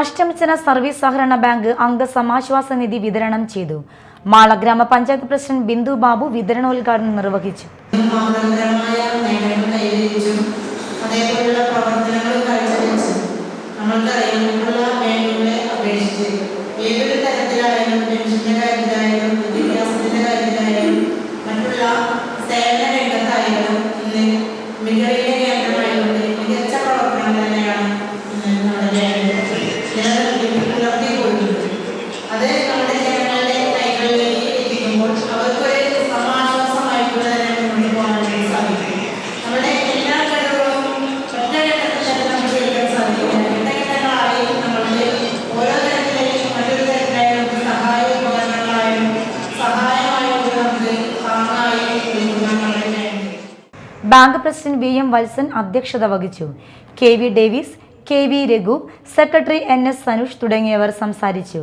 അഷ്ടമിച്ചന service സഹകരണ bank അംഗ സമാശ്വാസ നിധി വിതരണം ചെയ്തു. മാള ഗ്രാമപഞ്ചായത്ത് പ്രസിഡന്റ് ബിന്ദു ബാബു വിതരണോദ്ഘാടനം നിർവഹിച്ചു. മറ്റുള്ള സേവന രംഗത്തായാലും ഇന്ന് മികവിന്റെ നമ്മുടെ എല്ലാ സഹായ bank president V M Valsan അധ്യക്ഷത വഹിച്ചു. K V Davis K V Raghu secretary N S Sanush തുടങ്ങിയവർ സംസാരിച്ചു.